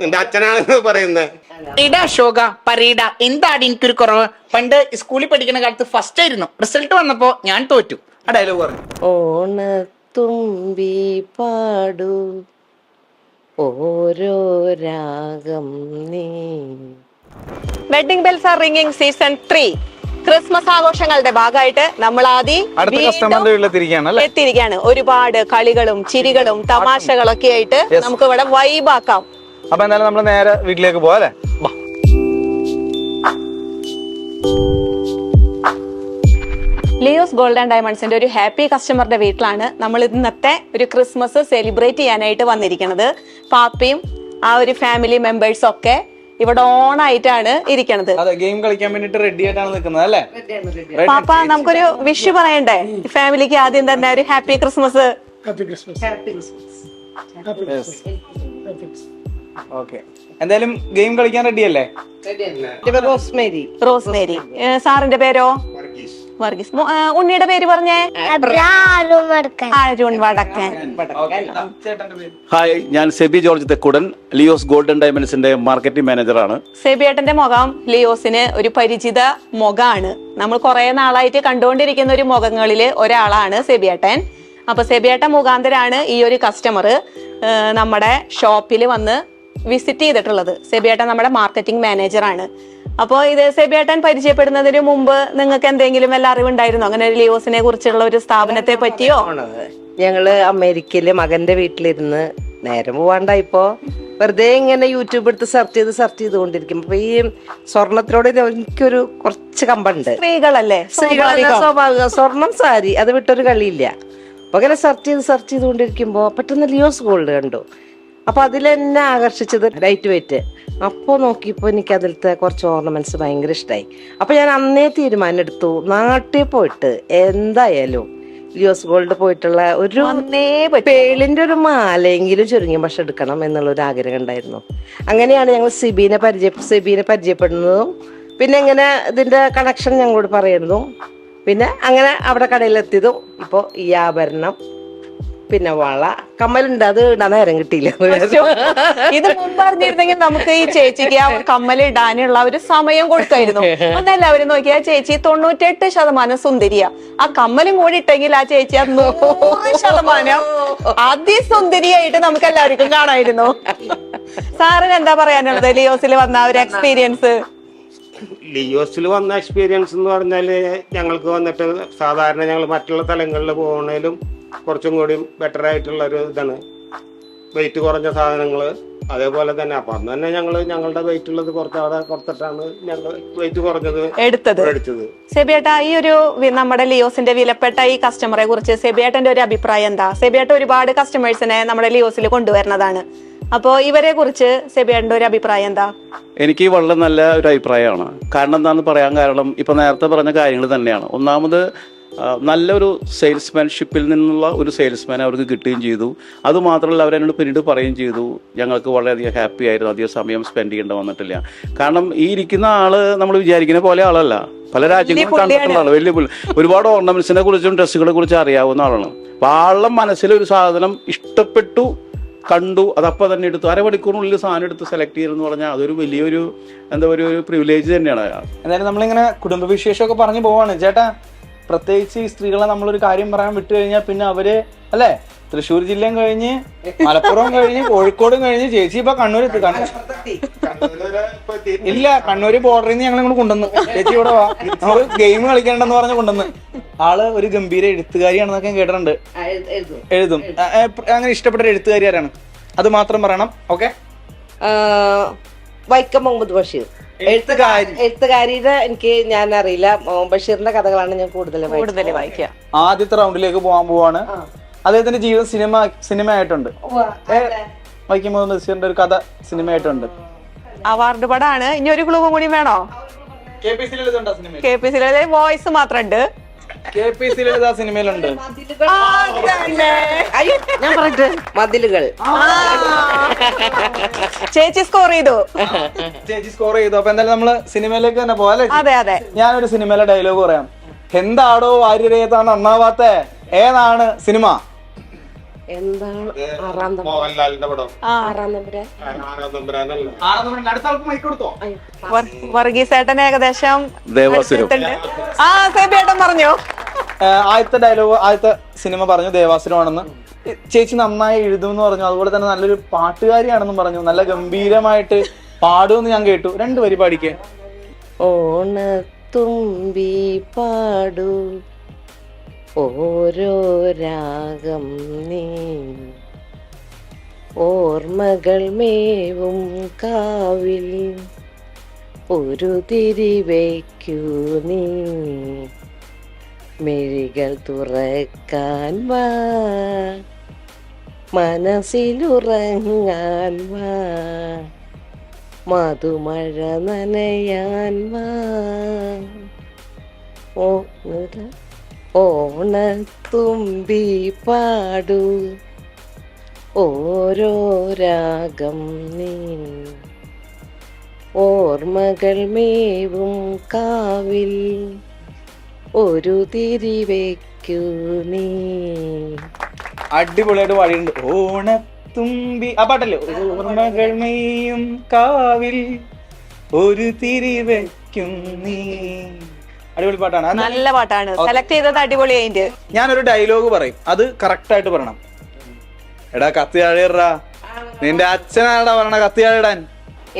എന്റെ അച്ഛനാണെന്ന് പറയുന്നത്. പറീട അശോക പറീട എന്താണ് എനിക്കൊരു കുറവ്? പണ്ട് സ്കൂളിൽ പഠിക്കുന്ന കാലത്ത് ഫസ്റ്റ് ആയിരുന്നു. റിസൾട്ട് വന്നപ്പോ ഞാൻ തോറ്റു. ആ ഡയലോഗ് പറഞ്ഞു? ഓണത്തുമ്പി പാടു. ഓരോ രാഗം നീ. Wedding bells are ringing season three Christmas ആഘോഷങ്ങളുടെ ഭാഗമായിട്ട് നമ്മൾ ആദ്യം എത്തിയിരിക്കുകയാണ്. ഒരുപാട് കളികളും ചിരികളും തമാശകളൊക്കെ ആയിട്ട് നമുക്ക് ഇവിടെ വൈബാക്കാം അപ്പൊ എന്തായാലും നമ്മൾ നേരെ വീട്ടിലേക്ക് പോവാ ലിയോസ് ഗോൾഡ് ആൻഡ് ഡയമണ്ട്സിന്റെ ഒരു ഹാപ്പി കസ്റ്റമറുടെ വീട്ടിലാണ് നമ്മൾ ഇന്നത്തെ ഒരു ക്രിസ്മസ് സെലിബ്രേറ്റ് ചെയ്യാനായിട്ട് വന്നിരിക്കുന്നത്. പാപ്പയും ആ ഒരു ഫാമിലി മെമ്പേഴ്സും ഒക്കെ ഇവിടെ ഓൺ ആയിട്ടാണ് ഇരിക്കണത്. അതെ ഗെയിം കളിക്കാൻ വേണ്ടിട്ട് റെഡി ആയിട്ടാണ് നിൽക്കുന്നത് അല്ലേ? പാപ്പ നമുക്കൊരു വിഷ് പറയണ്ടേ? ഫാമിലിക്ക് ആദ്യം തന്നെ ഒരു ഹാപ്പി ക്രിസ്മസ് ഓക്കെ എന്തായാലും ഗെയിം കളിക്കാൻ റെഡിയല്ലേ റോസ്മേരി റോസ്മേരി സാറിന്റെ പേരോ? വർഗീസ്. ഉണ്ണിയുടെ പേര് പറഞ്ഞേ? അരുൺ വടക്കൻ. ഹായ് ഞാൻ Seby George Thekkudan Leo's golden ഡയമണ്ട്സിന്റെ marketing മാനേജറാണ്. സെബിയേട്ടന്റെ മുഖം ലിയോസിന് ഒരു പരിചിത മുഖമാണ് നമ്മൾ കുറെ നാളായിട്ട് കണ്ടുകൊണ്ടിരിക്കുന്ന ഒരു മുഖങ്ങളിൽ ഒരാളാണ് സെബിയേട്ടൻ അപ്പൊ സെബിയേട്ടൻ മുഖാന്തരാണ് ഈ ഒരു കസ്റ്റമർ നമ്മുടെ ഷോപ്പിൽ വന്ന് വിസിറ്റ് ചെയ്തിട്ടുള്ളത്. സെബിയേട്ടൻ നമ്മുടെ മാർക്കറ്റിംഗ് മാനേജറാണ്. അപ്പോൾ ഇത് സെബിയേട്ടൻ പരിചയപ്പെടുന്നതിന് മുമ്പ് നിങ്ങൾക്ക് എന്തെങ്കിലും വല്ല അറിവുണ്ടായിരുന്നോ? അങ്ങനെ ഒരു ലിയോസിനെ കുറിച്ചുള്ള ഒരു സ്ഥാപനത്തെ പറ്റിയോ? ഞങ്ങൾ അമേരിക്കയിൽ മകന്റെ വീട്ടിലിരുന്ന് നേരം പോവാണ്ടായിപ്പോ വെറുതെ ഇങ്ങനെ യൂട്യൂബ് എടുത്ത് സെർച്ച് ചെയ്ത് സെർച്ച് ചെയ്തുകൊണ്ടിരിക്കും. അപ്പൊ ഈ സ്വർണത്തിനോട് എനിക്കൊരു കുറച്ച് കമ്പുണ്ട്. സ്ത്രീകളല്ലേ? സ്വാഭാവിക. സ്വർണം സാരി അത് വിട്ടൊരു കളിയില്ല. അപ്പൊ അങ്ങനെ സെർച്ച് ചെയ്ത് സെർച്ച് ചെയ്തുകൊണ്ടിരിക്കുമ്പോ പെട്ടെന്ന് ലിയോസ് ഗോൾഡ് കണ്ടു. അപ്പൊ അതിൽ എന്നെ ആകർഷിച്ചത് ലൈറ്റ് വെയിറ്റ് അപ്പോൾ നോക്കിയപ്പോൾ എനിക്ക് അതിലത്തെ കുറച്ച് ഓർണമെന്റ്സ് ഭയങ്കര ഇഷ്ടമായി അപ്പൊ ഞാൻ അന്നേ തീരുമാനം എടുത്തു. നാട്ടിൽ പോയിട്ട് എന്തായാലും ലിയോസ് ഗോൾഡ് പോയിട്ടുള്ള ഒരു പേളിന്റെ ഒരു മാലയെങ്കിലും ചുരുങ്ങിയ പക്ഷെ എടുക്കണം എന്നുള്ള ഒരു ആഗ്രഹം ഉണ്ടായിരുന്നു. അങ്ങനെയാണ് ഞങ്ങൾ സിബീനെ പരിചയ സിബീനെ പരിചയപ്പെടുന്നതും പിന്നെ ഇങ്ങനെ ഇതിന്റെ കണക്ഷൻ ഞങ്ങളോട് പറയുന്നതും. പിന്നെ അങ്ങനെ അവിടെ കടയിലെത്തിയതും. ഇപ്പോൾ ഈ ആഭരണം പിന്നെ വള. കമ്മലുണ്ട് അത് ഇടാൻ നേരം കിട്ടിയില്ല. ഇത് മുമ്പ് അറിഞ്ഞിരുന്നെങ്കിൽ നമുക്ക് ഈ ചേച്ചിക്ക് ആ കമ്മൽ ഇടാനുള്ള ഒരു സമയം കൊടുക്കായിരുന്നു. ഒന്നെല്ലാവരും നോക്കിയാ ചേച്ചി തൊണ്ണൂറ്റെട്ട് ശതമാനം സുന്ദരിയ. ആ കമ്മലും കൂടി ഇട്ടെങ്കിൽ ആ ചേച്ചി ആ നൂറ് ശതമാനം അതിസുന്ദരിയായിട്ട് നമുക്ക് എല്ലാവർക്കും കാണായിരുന്നു. സാറിന് എന്താ പറയാനുള്ളത്? ലിയോസിൽ വന്ന ഒരു എക്സ്പീരിയൻസ് ലിയോസിൽ വന്ന എക്സ്പീരിയൻസ് എന്ന് പറഞ്ഞാൽ ഞങ്ങൾക്ക് വന്നിട്ട് സാധാരണ ഞങ്ങൾ മറ്റുള്ള സ്ഥലങ്ങളിൽ പോകുന്നതിലും കുറച്ചും കൂടി ബെറ്റർ ആയിട്ടുള്ള ഒരു ഇതാണ്. വെയിറ്റ് കുറഞ്ഞ സാധനങ്ങൾ അതേപോലെ തന്നെ. അപ്പൊ അന്ന് തന്നെ ഞങ്ങൾ ഞങ്ങളുടെ വെയിറ്റ് ഉള്ളത് കുറച്ച് അവിടെ കൊടുത്തിട്ടാണ് ഞങ്ങൾ വെയിറ്റ് കുറഞ്ഞത് എടുത്തത്. എടുത്തത് സെബിയേട്ട ഈ ഒരു നമ്മുടെ ലിയോസിന്റെ വിലപ്പെട്ട ഈ കസ്റ്റമറെ കുറിച്ച് സെബിയേട്ടന്റെ ഒരു അഭിപ്രായം എന്താ? സെബിയേട്ട ഒരുപാട് കസ്റ്റമേഴ്സിനെ നമ്മുടെ ലിയോസിൽ കൊണ്ടുവരുന്നതാണ്. അപ്പോ ഇവരെ കുറിച്ച് സെബിയേട്ടന്റെ ഒരു അഭിപ്രായം എന്താ? എനിക്ക് വളരെ നല്ല ഒരു അഭിപ്രായമാണ്. കാരണം എന്താണെന്ന് പറയാൻ കാരണം ഇപ്പൊ നേരത്തെ പറഞ്ഞ കാര്യങ്ങൾ തന്നെയാണ്. ഒന്നാമത് നല്ലൊരു സെയിൽസ്മാൻഷിപ്പിൽ നിന്നുള്ള ഒരു സെയിൽസ്മാൻ അവർക്ക് കിട്ടുകയും ചെയ്തു. അതുമാത്രമല്ല അവരെന്നോട് പിന്നീട് പറയുകയും ചെയ്തു ഞങ്ങൾക്ക് വളരെയധികം ഹാപ്പി ആയിരുന്നു അധികം സമയം സ്പെൻഡ് ചെയ്യേണ്ട വന്നിട്ടില്ല. കാരണം ഈ ഇരിക്കുന്ന ആൾ നമ്മൾ വിചാരിക്കുന്ന പോലെ ആളല്ല. പല രാജ്യങ്ങളും കണ്ടിട്ടുള്ള ആൾ വലിയ പുള്ളി. ഒരുപാട് ഓർണമെന്റ്സിനെ കുറിച്ചും ഡ്രസ്സുകളെ കുറിച്ചും അറിയാവുന്ന ആളാണ്. അപ്പം ആളുടെ മനസ്സിൽ ഒരു സാധനം ഇഷ്ടപ്പെട്ടു കണ്ടു അതപ്പോൾ തന്നെ എടുത്തു. അരമണിക്കൂറിനുള്ളിൽ സാധനം എടുത്ത് സെലക്ട് ചെയ്തെന്ന് പറഞ്ഞാൽ അതൊരു വലിയൊരു എന്താ പറയുക ഒരു പ്രിവിലേജ് തന്നെയാണ്. എന്തായാലും നമ്മളിങ്ങനെ കുടുംബ വിശേഷമൊക്കെ പറഞ്ഞു പോവാണ്. ചേട്ടാ പ്രത്യേകിച്ച് ഈ സ്ത്രീകളെ നമ്മളൊരു കാര്യം പറയാൻ വിട്ടു കഴിഞ്ഞാൽ പിന്നെ അവർ അല്ലേ? തൃശ്ശൂർ ജില്ലയും കഴിഞ്ഞ് മലപ്പുറം കഴിഞ്ഞ് കോഴിക്കോടും കഴിഞ്ഞ് ചേച്ചി ഇപ്പൊ കണ്ണൂർ എത്തി ഇല്ല കണ്ണൂര് ബോർഡറിൽ നിന്ന് ഞങ്ങൾ ഇങ്ങോട്ട് കൊണ്ടുവന്നു. ചേച്ചി ഇവിടെ വാ. നമ്മൾ ഗെയിം കളിക്കണ്ടെന്ന് പറഞ്ഞ് കൊണ്ടുവന്ന്. ആൾ ഒരു ഗംഭീര എഴുത്തുകാരിയാണെന്നൊക്കെ കേട്ടിട്ടുണ്ട്. എഴുതും. അങ്ങനെ ഇഷ്ടപ്പെട്ട എഴുത്തുകാരി ആരാണ് അത് മാത്രം പറയണം ഓക്കെ? വൈക്കം മുഹമ്മദ് ബഷീർ. എഴുത്തുകാരി എഴുത്തുകാരിയുടെ എനിക്ക് ഞാൻ അറിയില്ല ബഷീറിന്റെ കഥകളാണ് ഞാൻ കൂടുതൽ കൂടുതൽ വായിക്കുക. ആദ്യത്തെ റൗണ്ടിലേക്ക് പോകാൻ പോവാണ്. അദ്ദേഹത്തിന്റെ ജീവിതം സിനിമ സിനിമ ആയിട്ടുണ്ട് വൈക്കം മുഹമ്മദ് ബഷീറിന്റെ ഒരു കഥ സിനിമ ആയിട്ടുണ്ട് അവാർഡ് പടാണ്. ഇനി ഒരു ക്ലൂവും കൂടി വേണോ? കെ പി സി വോയിസ് മാത്രം ഉണ്ട്. കെ പി സി ലളിത സിനിമയിലുണ്ട്. ഞാൻ പറയട്ടെ മതിലുകൾ. ചേച്ചി സ്കോർ ചെയ്തു. ചേച്ചി സ്കോർ ചെയ്തു. അപ്പൊ എന്തായാലും നമ്മൾ സിനിമയിലേക്ക് തന്നെ പോകാല്ലേ അതെ അതെ. ഞാനൊരു സിനിമയിലെ ഡയലോഗ് പറയാം. എന്താടോ വാര്യരേതാണ് നന്നാവാത്ത? ഏതാണ് സിനിമ? എന്താണ് ആറാം മോഹൻലാലിന്റെ പടം. ആറാം തമ്പുരാൻ. ആറാം തമ്പുരാനല്ല ആണെന്നുണ്ടെങ്കിൽ അടുത്ത ആൾക്ക് മൈക്ക് കൊടുത്തോ? വർ- വർഗീസേട്ടൻ ഏകദേശം. ആ സേബിയേട്ടൻ പറഞ്ഞു? ആദ്യത്തെ ഡയലോഗ് ആദ്യത്തെ സിനിമ പറഞ്ഞു ദേവാസുരമാണെന്ന്. ചേച്ചി നന്നായി എഴുതുമെന്ന് പറഞ്ഞു. അതുപോലെ തന്നെ നല്ലൊരു പാട്ടുകാരിയാണെന്നും പറഞ്ഞു. നല്ല ഗംഭീരമായിട്ട് പാടുമെന്ന് ഞാൻ കേട്ടു. രണ്ടു വരി പാടിക്കേ. ഓണത്തുമ്പി പാടു. ഓരോ രാഗം നീ ഓർമ്മകൾ മേവും കാവിൽ ഒരു തിരി വയ്ക്കൂ നീ. മെഴികൾ തുറക്കാൻ വാ മനസ്സിലുറങ്ങാൻ വാ മധുമഴ നനയാൻ വാ. ഓ ഓണത്തുമ്പി പാടു. ഓരോ രാഗം നീ. ഓർമ്മകൾ മേവും കാവിൽ ഒരു തിരി വയ്ക്കൂ നീ. അടിപൊളിയായിട്ട് പാടിയിട്ടുണ്ട്. ഓണത്തുമ്പി ആ പാട്ടല്ലേ? ഓർമ്മകൾ മേയും കാവിൽ ഒരു തിരി വെക്കും നീ. അടിപൊളി പാട്ടാണ്. നല്ല പാട്ടാണ്. സെലക്ട് ചെയ്തത് അടിപൊളി അതിന്റെ ഞാനൊരു ഡയലോഗ് പറയും. അത് കറക്റ്റ് ആയിട്ട് പറയണം. എടാ കത്തി താഴെറാ നിന്റെ അച്ഛനാടാ പറഞ്ഞ കത്തി താഴെടാൻ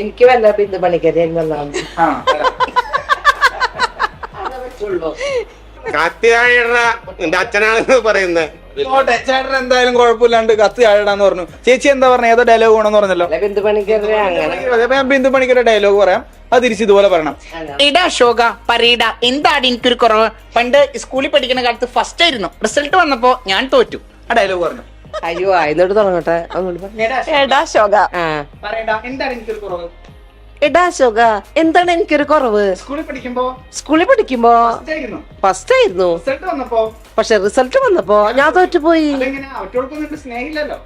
എനിക്ക് വല്ല ബിന്ദു പണിക്കരി വന്നാണ് കാത്തിയാഴ നിന്റെ അച്ഛനാണെന്ന് പറയുന്നത് ചേട്ടൻ എന്തായാലും കുഴപ്പമില്ലാണ്ട് കത്ത് താഴെടാന്ന് പറഞ്ഞു. ചേച്ചി എന്താ പറഞ്ഞ? ഏതോ ഡയലോഗ് വേണമെന്ന് പറഞ്ഞല്ലോ. അല്ല ബിന്ദു അങ്ങനെ. അപ്പൊ ഞാൻ ബിന്ദു പണിക്കൊരു ഡയലോഗ് പറയാം. അത് തിരിച്ച് ഇതുപോലെ പറയണം. ഇടാ അശോക പറയടാ എന്താണ് എനിക്കൊരു കുറവ്? പണ്ട് സ്കൂളിൽ പഠിക്കുന്ന കാലത്ത് ഫസ്റ്റ് ആയിരുന്നു. റിസൾട്ട് വന്നപ്പോ ഞാൻ തോറ്റു. ആ ഡയലോഗ് പറഞ്ഞു. അയ്യോ ആയിന്നോട് തുടങ്ങട്ടെ. ഒന്നുകൂടി പറ. എടാ ശോക ആ. പറയടാ എന്താണ് എനിക്കൊരു കുറവ്? എടാ അശോക എന്താണ് എനിക്കൊരു കുറവ്? സ്കൂളിൽ പഠിക്കുമ്പോ സ്കൂളിൽ പഠിക്കുമ്പോ ആയിരുന്നു. ഫസ്റ്റ് ആയിരുന്നു. പക്ഷെ റിസൾട്ട് വന്നപ്പോ ഞാൻ തോറ്റുപോയി.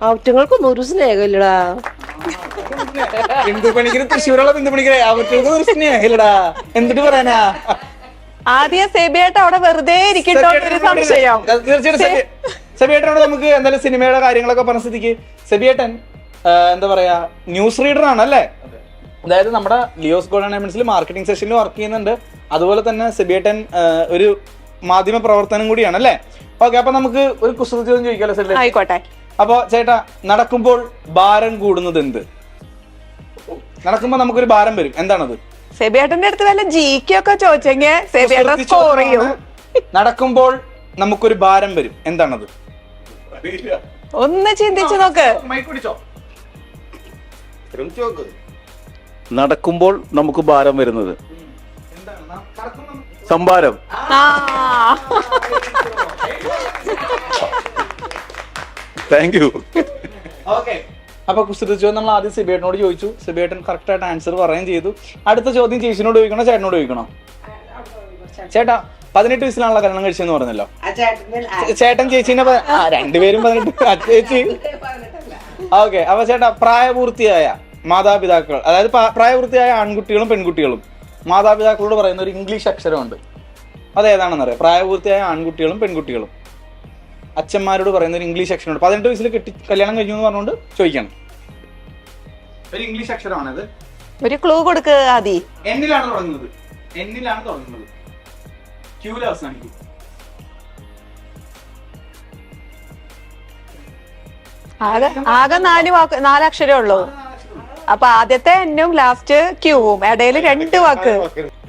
അവറ്റങ്ങൾക്കൊന്നും ഒരു സ്നേഹമില്ലടാ. ബിന്ദു പണിക്കര്? തൃശ്ശൂരുള്ള ബിന്ദു പണിക്കരെ? അവറ്റോൾക്കൊന്നും ഒരു സ്നേഹമില്ലടാ. എന്നിട്ട് പറയാനാ? ആദ്യം സേബിയേട്ടൻ അവിടെ വെറുതെ ഇരിക്കട്ടോ ഒരു സംശയം. തീർച്ചയായിട്ടും സെബി- സെബിയേട്ടനോട് നമുക്ക് എന്തായാലും സിനിമയുടെ കാര്യങ്ങളൊക്കെ പറഞ്ഞ സ്ഥിതിക്ക് സെബിയേട്ടൻ എന്താ പറയാ ന്യൂസ് റീഡർ ആണല്ലേ അല്ലേ അതായത് നമ്മുടെ ലിയോസ് ഗോൾഡ് ഡയമണ്ട്സിൽ മാർക്കറ്റിംഗ് സെഷനിൽ വർക്ക് ചെയ്യുന്നുണ്ട്. അതുപോലെ തന്നെ സെബിയേട്ടൻ ഒരു മാധ്യമ പ്രവർത്തനം കൂടിയാണ് അല്ലേ? ഓക്കെ അപ്പൊ നമുക്ക് ഒരു കുസൃതി ചോദ്യം ചോദിക്കാലോ സെബി ആയിക്കോട്ടെ. അപ്പൊ ചേട്ടാ നടക്കുമ്പോൾ ഭാരം കൂടുന്നത് എന്ത്? നടക്കുമ്പോ നമുക്കൊരു ഭാരം വരും. എന്താണത്? സെബിയേട്ടന്റെ അടുത്ത് വല്ല ജിക്കൊക്കെ ചോദിച്ചെങ്കിൽ സേബിയേട്ടൻ സ്കോർ ചെയ്യും. നടക്കുമ്പോൾ നമുക്കൊരു ഭാരം വരും. എന്താണത്? ഒന്ന് ചിന്തിച്ചു നോക്ക്. നടക്കുമ്പോൾ നമുക്ക് ഭാരം വരുന്നത്. സംഭാരം. ആ. താങ്ക് യു ഓക്കെ അപ്പൊ കുസൃതി ചോദ്യം നമ്മൾ ആദ്യം സിബേട്ടനോട് ചോദിച്ചു. സിബേട്ടൻ കറക്റ്റ് ആയിട്ട് ആൻസർ പറയുകയും ചെയ്തു. അടുത്ത ചോദ്യം ചേച്ചിനോട് ചോദിക്കണോ ചേട്ടനോട് ചോദിക്കണോ? ചേട്ടാ പതിനെട്ട് വയസ്സിലാണല്ലോ കല്യാണം കഴിച്ചെന്ന് പറഞ്ഞല്ലോ. ചേട്ടൻ ചേച്ചിനെ രണ്ടുപേരും പതിനെട്ട് ചേച്ചി. ഓക്കെ അപ്പൊ ചേട്ടാ പ്രായപൂർത്തിയായ മാതാപിതാക്കൾ അതായത് പ്രായവൃത്തിയായ ആൺകുട്ടികളും പെൺകുട്ടികളും മാതാപിതാക്കളോട് പറയുന്ന ഒരു ഇംഗ്ലീഷ് അക്ഷരമുണ്ട്. അതേതാണെന്നറിയാം? പ്രായപൂർത്തിയായ ആൺകുട്ടികളും പെൺകുട്ടികളും. അച്ഛന്മാരോട് പറയുന്ന ഒരു ഇംഗ്ലീഷ് അക്ഷരമുണ്ട്. പതിനെട്ട് വയസ്സിൽ കെട്ടി കല്യാണം കഴിഞ്ഞു എന്ന് പറഞ്ഞുകൊണ്ട് ചോദിക്കണം. ഒരു ഇംഗ്ലീഷ് അക്ഷരമാണത്. ഒരു ക്ലൂ കൊടുക്കുക ആദി. എന്നിലാണ് തുടങ്ങുന്നത്. എന്നിലാണ് തുടങ്ങുന്നത്. ക്യൂല അവസാനിക്കും. ആകെ ആകെ നാല് വാക്ക് നാലക്ഷരേ ഉള്ളൂ. അപ്പൊ ആദ്യത്തെ എന്നും ലാസ്റ്റ് ക്യൂവും ഇടയിൽ രണ്ട് വാക്ക്.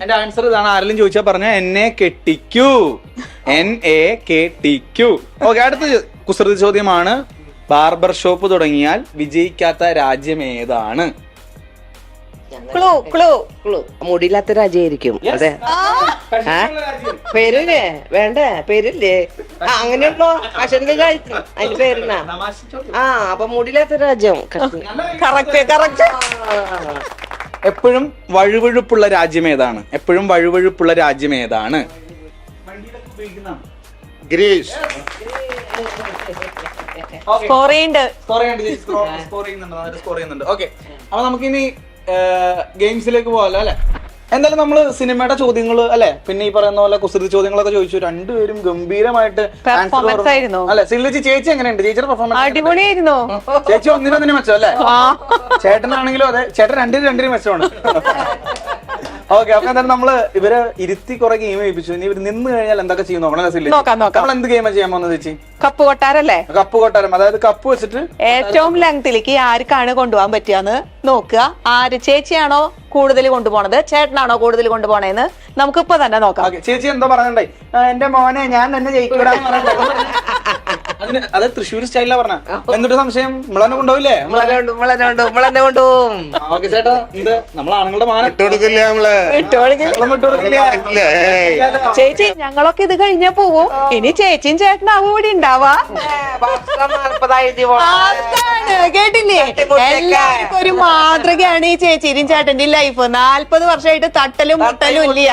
എന്റെ ആൻസർ ഇതാണ് ആരെങ്കിലും ചോദിച്ചാൽ പറഞ്ഞ എന്നെ കെട്ടിക്കൂ. N A K T Q okay അടുത്ത കുസൃതി ചോദ്യമാണ്. ബാർബർ ഷോപ്പ് തുടങ്ങിയാൽ വിജയിക്കാത്ത രാജ്യം ഏതാണ്? Clue clue. ക്ലൂ. മുടിയില്ലാത്ത രാജയായിരിക്കും അതെ. ആ? പേരില്ലേ? വേണ്ടേ. പേരില്ലേ? ആ അങ്ങനെയുള്ളോ കഷന്റെ അതിന്റെ പേരിനാ ആ അപ്പൊ മുടിയില്ലാത്ത രാജ്യം. Correct correct. എപ്പോഴും വഴുവഴുപ്പുള്ള രാജ്യം ഏതാണ്? എപ്പോഴും വഴുവഴുപ്പുള്ള രാജ്യം ഏതാണ്? ഗ്രീസ്. സ്കോർ ചെയ്യുന്നുണ്ട് സ്കോർ ചെയ്യുന്നുണ്ട് സ്കോർ ചെയ്യുന്നുണ്ട്. ഓക്കെ അപ്പൊ നമുക്കിനി ഗെയിംസിലേക്ക് പോകാലോ അല്ലെ? എന്തായാലും നമ്മൾ സിനിമയുടെ ചോദ്യങ്ങൾ അല്ലെ? പിന്നെ ഈ പറയുന്ന പോലെ കുസൃതി ചോദ്യങ്ങളൊക്കെ ചോദിച്ചു. രണ്ടുപേരും ഗംഭീരമായിട്ട്. അല്ലെ സില്ലജി ചേച്ചി എങ്ങനെയുണ്ട്? ചേച്ചിയുടെ പെർഫോമൻസ് അടിപൊളിയായിരുന്നു? ചേച്ചി ഒന്നിനൊന്നിനും മെച്ചം അല്ലേ ചേട്ടനാണെങ്കിലും അതെ. ചേട്ടൻ രണ്ടിനും രണ്ടിനും മെച്ചമാണ്. ഓക്കെ അപ്പൊ എന്തായാലും നമ്മൾ ഇവരെ ഇരുത്തി കുറെ ഗെയിം കഴിപ്പിച്ചു ഇനി ഇവർ നിന്ന് കഴിഞ്ഞാൽ എന്തൊക്കെ ചെയ്യും നോക്കണം നോക്കാം, നോക്കാം. നമ്മൾ എന്ത് ഗെയിമാണ് ചെയ്യാൻ പോകുന്നത് ചേച്ചി? കപ്പ് കൊട്ടാരല്ലേ? കപ്പ് കൊട്ടാരം. അതായത് കപ്പ് വെച്ചിട്ട് ഏറ്റവും ലെങ്തിലേക്ക് ആർക്കാണ് കൊണ്ടുപോകാൻ പറ്റിയെന്ന് നോക്കുക. ആര് ചേച്ചിയാണോ കൂടുതൽ കൊണ്ടുപോണത്? ചേട്ടനാണോ കൂടുതൽ കൊണ്ടുപോണേന്ന് നമുക്ക് ഇപ്പൊ തന്നെ നോക്കാം. ചേച്ചി എന്താ പറഞ്ഞേ എന്റെ മോനെ ഞാൻ തന്നെ ജയിക്കൂടാ. അതിന് അത് തൃശ്ശൂർ സ്റ്റൈലിലാ പറഞ്ഞ. എന്നിട്ട് സംശയം? നമ്മളെന്നെ കൊണ്ടുപോയില്ലേ നമ്മളെന്നെ കൊണ്ടുപോകും ഓക്കെ ചേട്ടാ മാനം. ഇട്ടുകൊടുക്കില്ല നമ്മൾ. ഇട്ടുകൊടുക്കില്ല. ചേച്ചി ഞങ്ങളൊക്കെ ഇത് കഴിഞ്ഞാ പോവും. ഇനി ചേച്ചിയും ചേട്ടനാവും കൂടി ഉണ്ടാവാ. കേട്ടില്ലേ? എല്ലാവർക്കും ഒരു മാതൃകയാണ് ഈ ചേച്ചിയും ചേട്ടന്റെ ലൈഫ് നാല്പത് വർഷമായിട്ട് തട്ടലും മുട്ടലും ഇല്ല.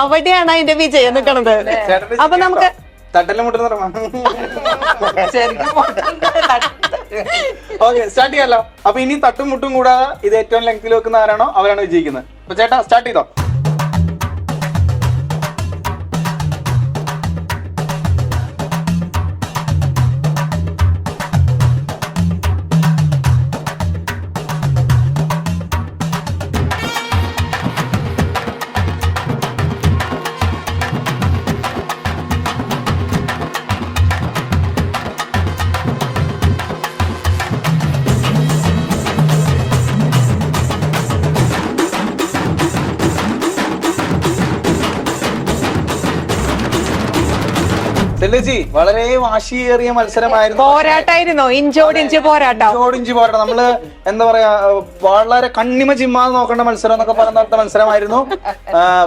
അവിടെയാണ് അതിന്റെ വിജയം നിൽക്കണത് അപ്പൊ നമുക്ക് തട്ടലും മുട്ടുന്ന ശരിക്കും ഓക്കെ സ്റ്റാർട്ട് ചെയ്യാലോ. അപ്പൊ ഇനി തട്ടും മുട്ടും കൂടാതെ ഇത് ഏറ്റവും ലെങ്ത്തിൽ വെക്കുന്ന ആരാണോ അവരാണ് വിജയിക്കുന്നത്. അപ്പൊ ചേട്ടാ സ്റ്റാർട്ട് ചെയ്തോ? സെല്ലേജി വളരെ വാശിയേറിയ മത്സരമായിരുന്നു. പോരാട്ടായിരുന്നു. ഇഞ്ചോടിഞ്ച് പോരാട്ടം. ഓടിഞ്ച് പോരാട്ടം. നമ്മൾ എന്താ പറയാ വളരെ കണ്ണിമ ചിമ്മാതെ നോക്കേണ്ട മത്സരം എന്നൊക്കെ പറഞ്ഞ നടത്ത മത്സരമായിരുന്നു.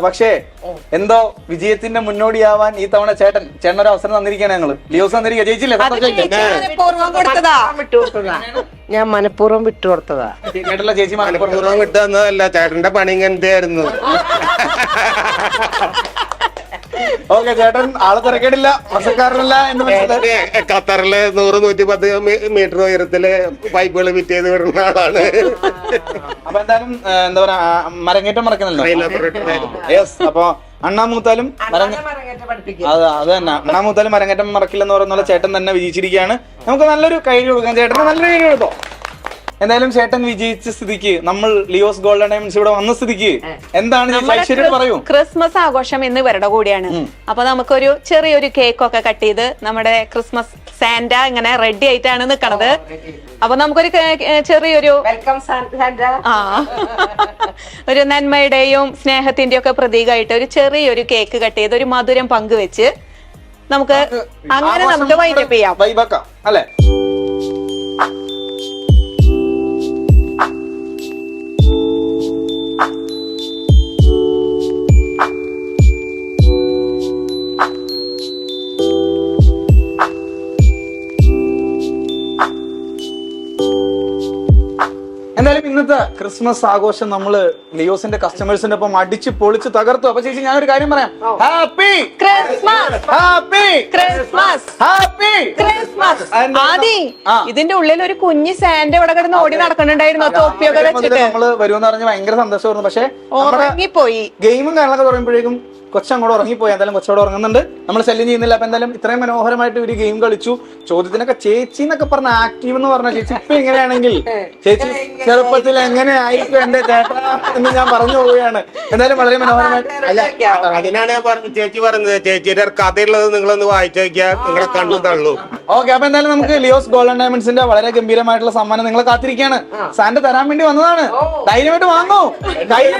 പക്ഷേ എന്തോ വിജയത്തിന്റെ മുന്നോടിയാവാൻ ഈ തവണ ചേട്ടൻ ചേട്ടൻ ഒരു അവസരം തന്നിരിക്കുകയാണ് ഞങ്ങൾ. ലിയോസ് തന്നിരിക്കുക ജയിച്ചില്ലേ? കൊടുത്തതാ. ഞാൻ മനഃപൂർവം വിട്ടുകൊടുത്തതാ. കേട്ടല്ലോ ചേച്ചി മനഃപൂർവം. പൂർവം വിട്ടു തന്നതല്ല ചേട്ടന്റെ പണി ഇങ്ങനത്തെ ആയിരുന്നു ഓക്കെ ചേട്ടൻ ആൾ തിരക്കേടില്ല. വർഷക്കാരനല്ല എന്ന് മനസ്സിലായി. ഖത്തറിൽ നൂറ് നൂറ്റി പത്ത് മീറ്റർ ഉയരത്തിൽ പൈപ്പുകൾ ഫിറ്റ് ചെയ്ത് വരുന്ന ആളാണ്. അപ്പൊ എന്തായാലും എന്താ പറയാ മരങ്ങേറ്റം മറക്കുന്നല്ലോ. യെസ് അപ്പൊ അണ്ണാമൂത്താലും മരങ്ങ അത് അത് തന്നെ. അണ്ണാമൂത്താലും മരങ്ങേറ്റം മറക്കില്ലെന്ന് പറയുന്ന ചേട്ടൻ തന്നെ വിജയിച്ചിരിക്കുകയാണ് നമുക്ക് നല്ലൊരു കൈ കൊടുക്കാം. ചേട്ടന് നല്ലൊരു കൈ കൊടുത്തോ? എന്തായാലും ചേട്ടൻ വിജയിച്ച സ്ഥിതിക്ക് നമ്മൾ ലിയോസ് ഗോൾഡൻ ഡയമണ്ട്സ് ഇവിടെ വന്ന സ്ഥിതിക്ക് എന്താണ് ഐശ്വര്യം പറയൂ. ക്രിസ്മസ് ആഘോഷം ഇന്ന് ഇവരുടെ കൂടിയാണ്. അപ്പൊ നമുക്കൊരു ചെറിയൊരു കേക്ക് ഒക്കെ കട്ട് ചെയ്ത് നമ്മുടെ ക്രിസ്മസ് സാന്റ ഇങ്ങനെ റെഡി ആയിട്ടാണ് നിൽക്കണത് അപ്പൊ നമുക്കൊരു ചെറിയൊരു വെൽക്കം ആ. ഒരു നന്മയുടെയും സ്നേഹത്തിന്റെയും ഒക്കെ പ്രതീകമായിട്ട് ഒരു ചെറിയൊരു കേക്ക് കട്ട് ചെയ്ത് ഒരു മധുരം പങ്കുവെച്ച് നമുക്ക് അങ്ങനെ നമുക്ക് വൈൻഡപ്പ് ചെയ്യാം. അല്ലെ? ഇന്നത്തെ ക്രിസ്മസ് ആഘോഷം നമ്മൾ ലിയോസിന്റെ കസ്റ്റമേഴ്സിന്റെ ഒപ്പം അടിച്ച് പൊളിച്ച് തകർത്തു. അപ്പൊ ചേച്ചി ഞാനൊരു കാര്യം പറയാം. Happy Christmas happy Christmas happy Christmas Adi ഇതിന്റെ ഉള്ളിൽ ഒരു കുഞ്ഞു സാന്റ് ഇവിടെ കിടന്ന് ഓടി നടക്കുന്നുണ്ടായിരുന്നു. തൊപ്പിയൊക്കെ വെച്ചിട്ട്. നമ്മൾ വരുമെന്ന് പറഞ്ഞ് ഭയങ്കര സന്തോഷമായിരുന്നു. പക്ഷേ പോയി ഗെയിമും കാര്യങ്ങളൊക്കെ പറയുമ്പോഴേക്കും കൊച്ചങ്ങോട്ട് ഉറങ്ങിപ്പോയി. എന്തായാലും കൊച്ചോട് ഉറങ്ങുന്നുണ്ട്. നമ്മൾ ശല്യം ചെയ്യുന്നില്ല. അപ്പൊ എന്തായാലും ഇത്രയും മനോഹരമായിട്ട് ഒരു ഗെയിം കളിച്ചു. ചോദ്യത്തിനൊക്കെ ചേച്ചി എന്നൊക്കെ പറഞ്ഞ ആക്റ്റീവ് എന്ന് പറഞ്ഞ ചേച്ചി ഇപ്പൊ എങ്ങനെയാണെങ്കിൽ? ചേച്ചി ചെറുപ്പത്തിൽ എങ്ങനെ ആയിരിക്കും എന്റെ ചേട്ടാ എന്ന് ഞാൻ പറഞ്ഞു പോവുകയാണ്. എന്തായാലും വളരെ മനോഹരമായിട്ട് അല്ല അതിനാണ് ഞാൻ പറഞ്ഞത്. ചേച്ചി പറഞ്ഞത്. ചേച്ചിയുടെ കഥയുള്ളത് നിങ്ങളൊന്ന് വായിച്ചു നോക്കിയാൽ നിങ്ങളെ കണ്ണു തള്ളൂ. ഓക്കെ അപ്പൊ എന്തായാലും നമുക്ക് ലിയോസ് ഗോൾഡൻ ഡയമണ്ട്സിന്റെ വളരെ ഗംഭീരമായിട്ടുള്ള സമ്മാനം നിങ്ങളെ കാത്തിരിക്കുകയാണ്. സാറിന്റെ തരാൻ വേണ്ടി വന്നതാണ്. ധൈര്യമായിട്ട് വാങ്ങൂ. ധൈര്യം.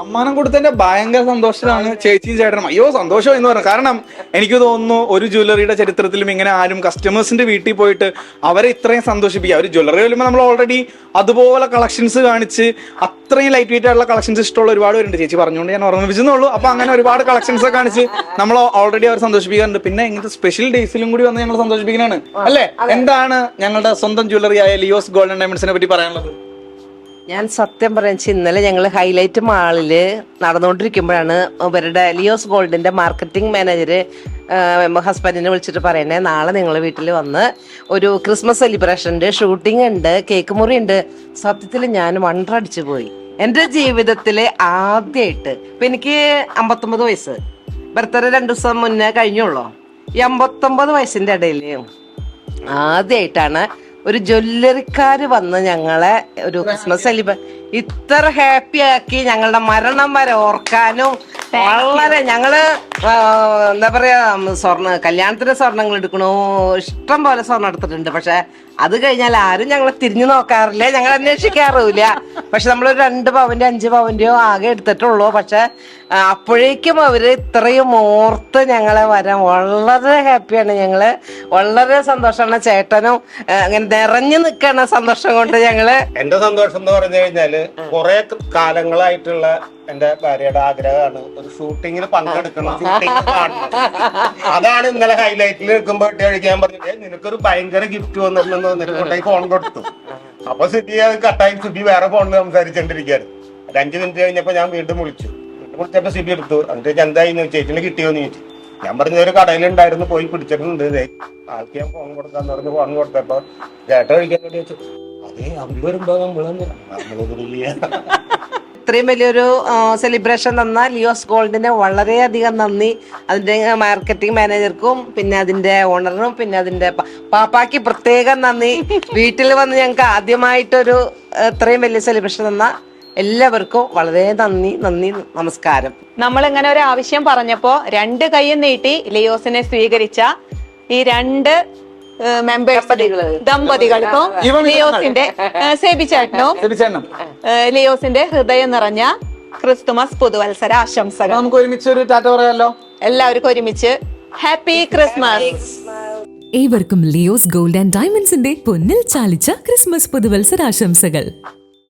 സമ്മാനം കൊടുത്തതിന്റെ ഭയങ്കര സന്തോഷത്തിലാണ് ചേച്ചിയും ചേട്ടനും. അയ്യോ സന്തോഷം എന്ന് പറഞ്ഞു. കാരണം എനിക്ക് തോന്നുന്നു ഒരു ജ്വല്ലറിയുടെ ചരിത്രത്തിലും ഇങ്ങനെ ആരും കസ്റ്റമേഴ്സിന്റെ വീട്ടിൽ പോയിട്ട് അവരെ ഇത്രയും സന്തോഷിപ്പിക്കുക. ഒരു ജ്വല്ലറി വരുമ്പോൾ നമ്മൾ ഓൾറെഡി അതുപോലെ കളക്ഷൻസ് കാണിച്ച് അത്രയും ലൈറ്റ് വെയിറ്റ് ആയിട്ടുള്ള കളക്ഷൻസ് ഇഷ്ടമുള്ള ഒരുപാട് പേരുണ്ട്. ചേച്ചി പറഞ്ഞുകൊണ്ട് ഞാൻ ഓർമ്മിപ്പിച്ചെന്നുള്ളൂ അപ്പൊ അങ്ങനെ ഒരുപാട് കളക്ഷൻസ് ഒക്കെ കാണിച്ച് നമ്മൾ ഓൾറെഡി അവർ സന്തോഷിപ്പിക്കാറുണ്ട്. പിന്നെ ഇങ്ങനത്തെ സ്പെഷ്യൽ ഡേയ്സിലും കൂടി വന്ന് ഞങ്ങൾ സന്തോഷിപ്പിക്കുന്നതാണ് അല്ലേ? എന്താണ് ഞങ്ങളുടെ സ്വന്തം ജ്വല്ലറി ആയ ലിയോസ് ഗോൾഡൻ ഡയമണ്ട്സിനെ പറ്റി പറയാനുള്ളത്? ഞാൻ സത്യം പറയാൻ ഇന്നലെ ഞങ്ങൾ ഹൈലൈറ്റ് മാളിൽ നടന്നുകൊണ്ടിരിക്കുമ്പോഴാണ് ഇവരുടെ ലിയോസ് ഗോൾഡിന്റെ മാർക്കറ്റിംഗ് മാനേജർ ഹസ്ബൻഡിനെ വിളിച്ചിട്ട് പറയുന്നത് നാളെ നിങ്ങൾ വീട്ടിൽ വന്ന് ഒരു ക്രിസ്മസ് സെലിബ്രേഷന്റെ ഷൂട്ടിംഗ് ഉണ്ട് കേക്ക് മുറി ഉണ്ട് സത്യത്തിൽ ഞാൻ വണ്ടർ അടിച്ചു പോയി. എന്റെ ജീവിതത്തിൽ ആദ്യമായിട്ട് ഇപ്പം എനിക്ക് അമ്പത്തൊമ്പത് വയസ്സ്. ബർത്ത്ഡേ രണ്ട് ദിവസം മുന്നേ കഴിഞ്ഞുള്ളൂ. ഈ അമ്പത്തൊമ്പത് വയസ്സിന്റെ ഇടയിൽ ആദ്യമായിട്ടാണ് ഒരു ജ്വല്ലറിക്കാര് വന്ന് ഞങ്ങളെ ഒരു ക്രിസ്മസ് സെലിബ്രേ ഇത്ര ഹാപ്പി ആക്കി ഞങ്ങളുടെ മരണം വരെ ഓർക്കാനും വളരെ ഞങ്ങൾ എന്താ പറയാ സ്വർണ കല്യാണത്തിന് സ്വർണങ്ങൾ എടുക്കണോ. ഇഷ്ടം പോലെ സ്വർണം എടുത്തിട്ടുണ്ട്. പക്ഷെ അത് കഴിഞ്ഞാൽ ആരും ഞങ്ങളെ തിരിഞ്ഞു നോക്കാറില്ല. ഞങ്ങൾ അന്വേഷിക്കാറില്ല പക്ഷെ നമ്മൾ രണ്ട് പവന്റെ അഞ്ച് പവന്റെയോ ആകെ എടുത്തിട്ടുള്ളൂ. പക്ഷെ അപ്പോഴേക്കും അവർ ഇത്രയും ഓർത്ത് ഞങ്ങളെ വരാൻ വളരെ ഹാപ്പിയാണ് ഞങ്ങൾ. വളരെ സന്തോഷമാണ് ചേട്ടനും അങ്ങനെ നിറഞ്ഞു നിൽക്കണ സന്തോഷം കൊണ്ട് ഞങ്ങൾ എന്റെ സന്തോഷം എന്ന് പറഞ്ഞു കഴിഞ്ഞാൽ കുറെ കാലങ്ങളായിട്ടുള്ള എന്റെ ഭാര്യയുടെ ആഗ്രഹമാണ് ഒരു ഷൂട്ടിങ്ങിൽ പങ്കെടുക്കണം ഷൂട്ടിംഗ് അതാണ് ഇന്നലെ ഹൈലൈറ്റിൽ നിൽക്കുമ്പോ ഇട്ട് കഴിക്കാൻ പറഞ്ഞത്. നിനക്കൊരു ഭയങ്കര ഗിഫ്റ്റ് വന്നിട്ടുണ്ടെന്ന് കൊണ്ടുപോയി ഫോൺ കൊടുത്തു. അപ്പൊ സിബി അത് കട്ടായി സിബി വേറെ ഫോണിൽ സംസാരിച്ചോണ്ടിരിക്കുകയായിരുന്നു ഒരു അഞ്ചു മിനിറ്റ് കഴിഞ്ഞപ്പോ ഞാൻ വീണ്ടും വിളിച്ചു. വിളിച്ചപ്പോ സിബി എടുത്തു. എന്നിട്ട് ഞാൻ എന്തായി? ചേച്ചിന് കിട്ടിയോന്ന് ചോദിച്ചു. ഞാൻ പറഞ്ഞ ഒരു കടയിലുണ്ടായിരുന്നു പോയി പിടിച്ചിട്ടുണ്ട്. ആൾക്ക് ഞാൻ ഫോൺ കൊടുക്കാന്ന് പറഞ്ഞ് ഫോൺ കൊടുത്തപ്പോ ചേട്ട കഴിക്കാൻ വേണ്ടി വെച്ചു. അതെ അവർ വരുമ്പോ നമ്മളിതില്ല ഇത്രയും വലിയൊരു സെലിബ്രേഷൻ തന്ന ലിയോസ് ഗോൾഡിന് വളരെയധികം നന്ദി. അതിന്റെ മാർക്കറ്റിംഗ് മാനേജർക്കും പിന്നെ അതിന്റെ ഓണറിനും പിന്നെ അതിന്റെ പാപ്പാക്ക് പ്രത്യേകം നന്ദി. വീട്ടിൽ വന്ന് ഞങ്ങൾക്ക് ആദ്യമായിട്ടൊരു ഇത്രയും വലിയ സെലിബ്രേഷൻ തന്ന എല്ലാവർക്കും വളരെ നന്ദി നന്ദി നമസ്കാരം. നമ്മൾ ഇങ്ങനെ ഒരു ആവശ്യം പറഞ്ഞപ്പോ രണ്ട് കൈയും നീട്ടി ലിയോസിനെ സ്വീകരിച്ച ഈ രണ്ട് മെമ്പേഴ്സ് ദമ്പതികൾക്കും ലിയോസിന്റെ സേബിച്ചേട്ടനും ലിയോസിന്റെ ഹൃദയം നിറഞ്ഞ ക്രിസ്തുമസ് പുതുവത്സര ആശംസകൾ. നമുക്ക് ഒരുമിച്ച് ഒരു ടാറ്റ പറയാലോ? എല്ലാവർക്കും ഒരുമിച്ച് ഹാപ്പി ക്രിസ്മസ്. ഏവർക്കും ലിയോസ് ഗോൾഡ് ആൻഡ് ഡയമണ്ട്സിന്റെ പൊന്നിൽ ചാലിച്ച ക്രിസ്മസ് പുതുവത്സരാശംസകൾ